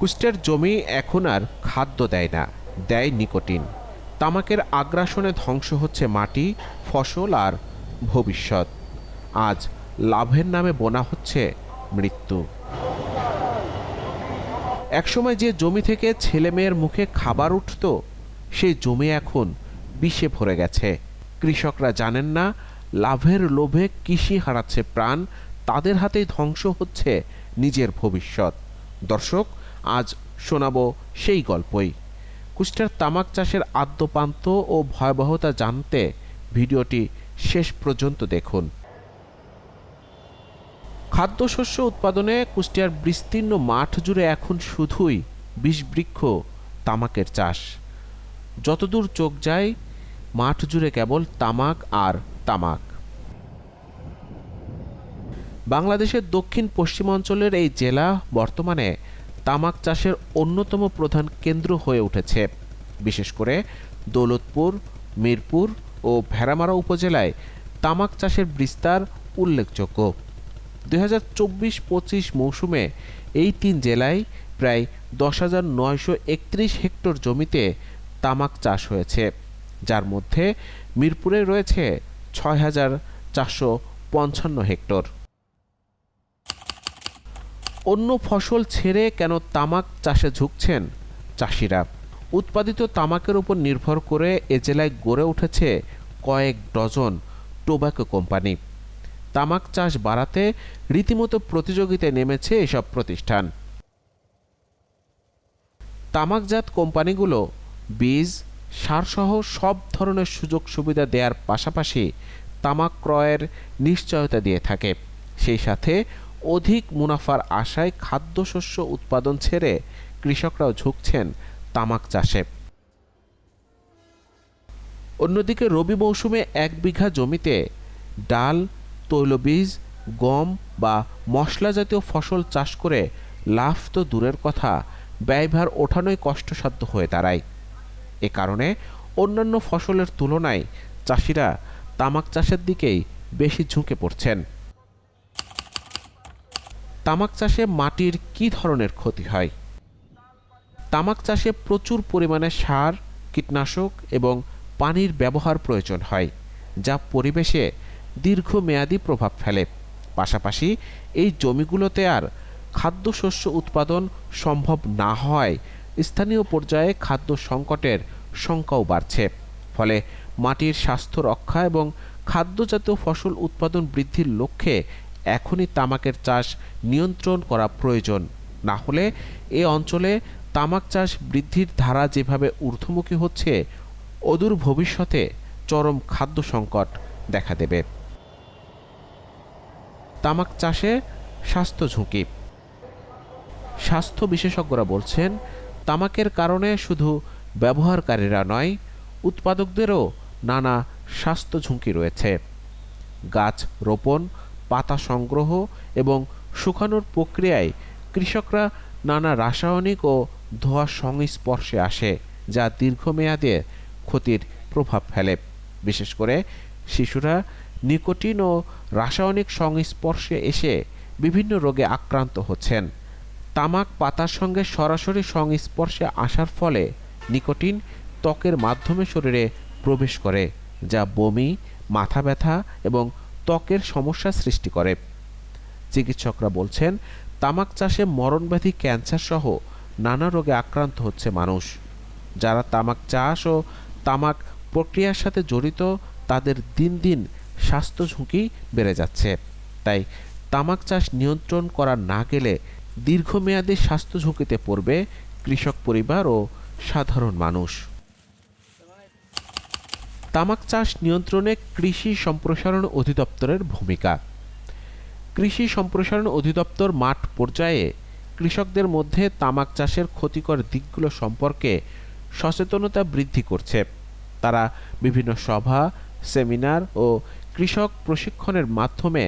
কুষ্টের জমি এখন আর খাদ্য দেয় না, দেয় নিকোটিন। তামাকের আগ্রাসনে ধ্বংস হচ্ছে মাটি, ফসল আর ভবিষ্যৎ। আজ লাভের নামে বোনা হচ্ছে মৃত্যু। একসময় যে জমি থেকে ছেলে মেয়ের মুখে খাবার উঠত সেই জমি এখন বিষে ভরে গেছে। কৃষকরা জানেন না, লাভের লোভে কৃষি হারাচ্ছে প্রাণ, তাদের হাতেই ধ্বংস হচ্ছে নিজের ভবিষ্যৎ। দর্শক আজ শোনাবো সেই গল্পই। কুষ্টার তামাক চাষের আদ্যপান্ত ও ভয়াবহতা জানতে ভিডিওটি শেষ পর্যন্ত দেখুন। খাদ্যশস্য উৎপাদনে কুষ্টিয়ার বিস্তীর্ণ মাঠ জুড়ে এখন শুধুই বিষবৃক্ষ তামাকের চাষ। যতদূর চোখ যায়, মাঠ জুড়ে কেবল তামাক আর তামাক। বাংলাদেশের দক্ষিণ পশ্চিমাঞ্চলের এই জেলা বর্তমানে তামাক চাষের অন্যতম প্রধান কেন্দ্র হয়ে উঠেছে। বিশেষ করে দৌলতপুর, মিরপুর ও ভেড়ামারা উপজেলায় তামাক চাষের বিস্তার উল্লেখযোগ্য। দুই হাজার চব্বিশ পঁচিশ মৌসুমে এই তিন জেলায় প্রায় দশ হাজার নয়শো একত্রিশ হেক্টর জমিতে তামাক চাষ হয়েছে। যার মধ্যে মিরপুরে রয়েছে ছয় হাজার চারশো পঞ্চান্ন হেক্টর। অন্য ফসল ছেড়ে কেন তামাক চাষে ঝুঁকছেন চাষিরা? উৎপাদিত তামাকের উপর নির্ভর করে এ জেলায় গড়ে উঠেছে কয়েক ডজন টোব্যাকো কোম্পানি। তামাক চাষ বাড়াতে রীতিমতো প্রতিযোগিতায় নেমেছে এসব প্রতিষ্ঠান। তামাকজাত কোম্পানিগুলো বীজ সারসহ সব ধরনের সুযোগ সুবিধা দেওয়ার পাশাপাশি তামাক ক্রয়ের নিশ্চয়তা দিয়ে থাকে। সেই সাথে অধিক মুনাফার আশায় খাদ্যশস্য উৎপাদন ছেড়ে কৃষকরাও ঝুঁকছেন তামাক চাষে। অন্যদিকে রবি মৌসুমে এক বিঘা জমিতে ডাল, তৈলবীজ, গম বা মশলা জাতীয় ফসল চাষ করে লাভ তো দূরের কথা, ব্যয়ভার ওঠানোই কষ্টসাধ্য হয়ে দাঁড়ায়। এ কারণে অন্যান্য ফসলের তুলনায় চাষিরা তামাক চাষের দিকেই বেশি ঝুঁকে পড়ছেন। তামাক চাষে মাটির কী ধরনের ক্ষতি হয়? তামাক চাষে প্রচুর পরিমাণে সার, কীটনাশক এবং পানির ব্যবহার প্রয়োজন হয়, যা পরিবেশে দীর্ঘমেয়াদী প্রভাব ফেলে। পাশাপাশি এই জমিগুলোতে আর খাদ্যশস্য উৎপাদন সম্ভব না হওয়ায় স্থানীয় পর্যায়ে খাদ্য সংকটের সংখ্যাও বাড়ছে। ফলে মাটির স্বাস্থ্য রক্ষা এবং খাদ্যজাতীয় ফসল উৎপাদন বৃদ্ধির লক্ষ্যে এখনই তামাকের চাষ নিয়ন্ত্রণ করা প্রয়োজন। না হলে এ অঞ্চলে তামাক চাষ বৃদ্ধির ধারা যেভাবে ঊর্ধ্বমুখী হচ্ছে, অদূর ভবিষ্যতে চরম খাদ্য সংকট দেখা দেবে। তামাক চাষে স্বাস্থ্য ঝুঁকি। স্বাস্থ্য বিশেষজ্ঞরা বলছেন, তামাকের কারণে শুধু ব্যবহারকারীরা নয়, উৎপাদকদেরও নানা স্বাস্থ্য ঝুঁকি রয়েছে। গাছ রোপণ পাতা সংগ্রহ এবং শুকানোর প্রক্রিয়ায় কৃষকরা নানা রাসায়নিক ও ধোঁয়ার সংস্পর্শে আসে, যা দীর্ঘমেয়াদে ক্ষতির প্রভাব ফেলে। বিশেষ করে শিশুরা নিকোটিন ও রাসায়নিক সংস্পর্শে এসে বিভিন্ন রোগে আক্রান্ত হচ্ছেন। তামাক পাতার সঙ্গে সরাসরি সংস্পর্শে আসার ফলে নিকোটিন ত্বকের মাধ্যমে শরীরে প্রবেশ করে, যা বমি, মাথা ব্যথা এবং ত্বকের সমস্যা সৃষ্টি করে। চিকিৎসকরা বলছেন, তামাক চাষে মরণব্যাধি, ক্যান্সার সহ নানা রোগে আক্রান্ত হচ্ছে মানুষ। যারা তামাক চাষ ও তামাক প্রক্রিয়ার সাথে জড়িত, তাদের দিন দিন স্বাস্থ্য ঝুঁকি বেড়ে যাচ্ছে। তাই তামাক চাষ নিয়ন্ত্রণ করা না গেলে দীর্ঘমেয়াদী স্বাস্থ্য ঝুঁকিতে পড়বে কৃষক পরিবার ও সাধারণ মানুষ। তামাক চাষ নিয়ন্ত্রণে কৃষি সম্প্রসারণ অধিদপ্তরের ভূমিকা। কৃষি সম্প্রসারণ অধিদপ্তর মাঠ পর্যায়ে কৃষকদের মধ্যে তামাক চাষের ক্ষতিকর দিকগুলো সম্পর্কে সচেতনতা বৃদ্ধি করছে। তারা বিভিন্ন সভা, সেমিনার ও কৃষক প্রশিক্ষণের মাধ্যমে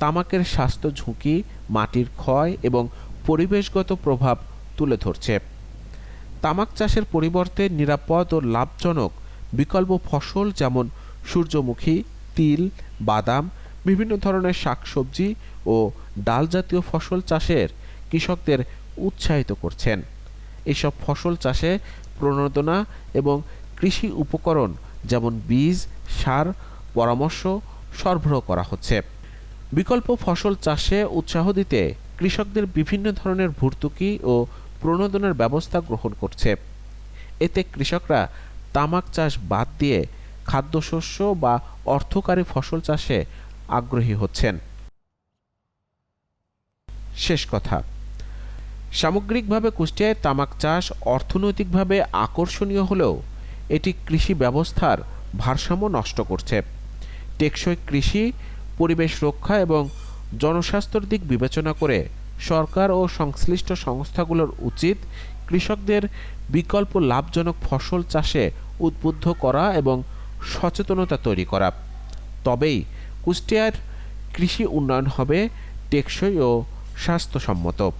তামাকের স্বাস্থ্য ঝুঁকি, মাটির ক্ষয় এবং পরিবেশগত প্রভাব তুলে ধরছে। তামাক চাষের পরিবর্তে নিরাপদ ও লাভজনক বিকল্প ফসল যেমন সূর্যমুখী, তিল, বাদাম, বিভিন্ন ধরনের শাকসবজি ও ডাল জাতীয় ফসল চাষের কৃষকদের উৎসাহিত করছেন। এসব ফসল চাষে প্রণোদনা এবং কৃষি উপকরণ যেমন বীজ, সার, পরামর্শ সরবরাহ করা হচ্ছে। বিকল্প ফসল চাষে উৎসাহ দিতে কৃষকদের বিভিন্ন ধরনের ভর্তুকি ও প্রণোদনার ব্যবস্থা গ্রহণ করছে। এতে কৃষকরা তামাক চাষ বাদ দিয়ে খাদ্যশস্য বা অর্থকারী ফসল চাষে আগ্রহী হচ্ছেন। শেষ কথা। সামগ্রিকভাবে কুষ্টিয়ায় তামাক চাষ অর্থনৈতিকভাবে আকর্ষণীয় হলেও এটি কৃষি ব্যবস্থার ভারসাম্য নষ্ট করছে। টেকসই কৃষি, পরিবেশ রক্ষা এবং জনস্বাস্থ্যের দিক বিবেচনা করে সরকার ও সংশ্লিষ্ট সংস্থাগুলোর উচিত কৃষকদের বিকল্প লাভজনক ফসল চাষে উদ্বুদ্ধ করা এবং সচেতনতা তৈরি করা। তবেই কুষ্টিয়ার কৃষি উন্নয়ন হবে টেকসই ও স্বাস্থ্যসম্মত।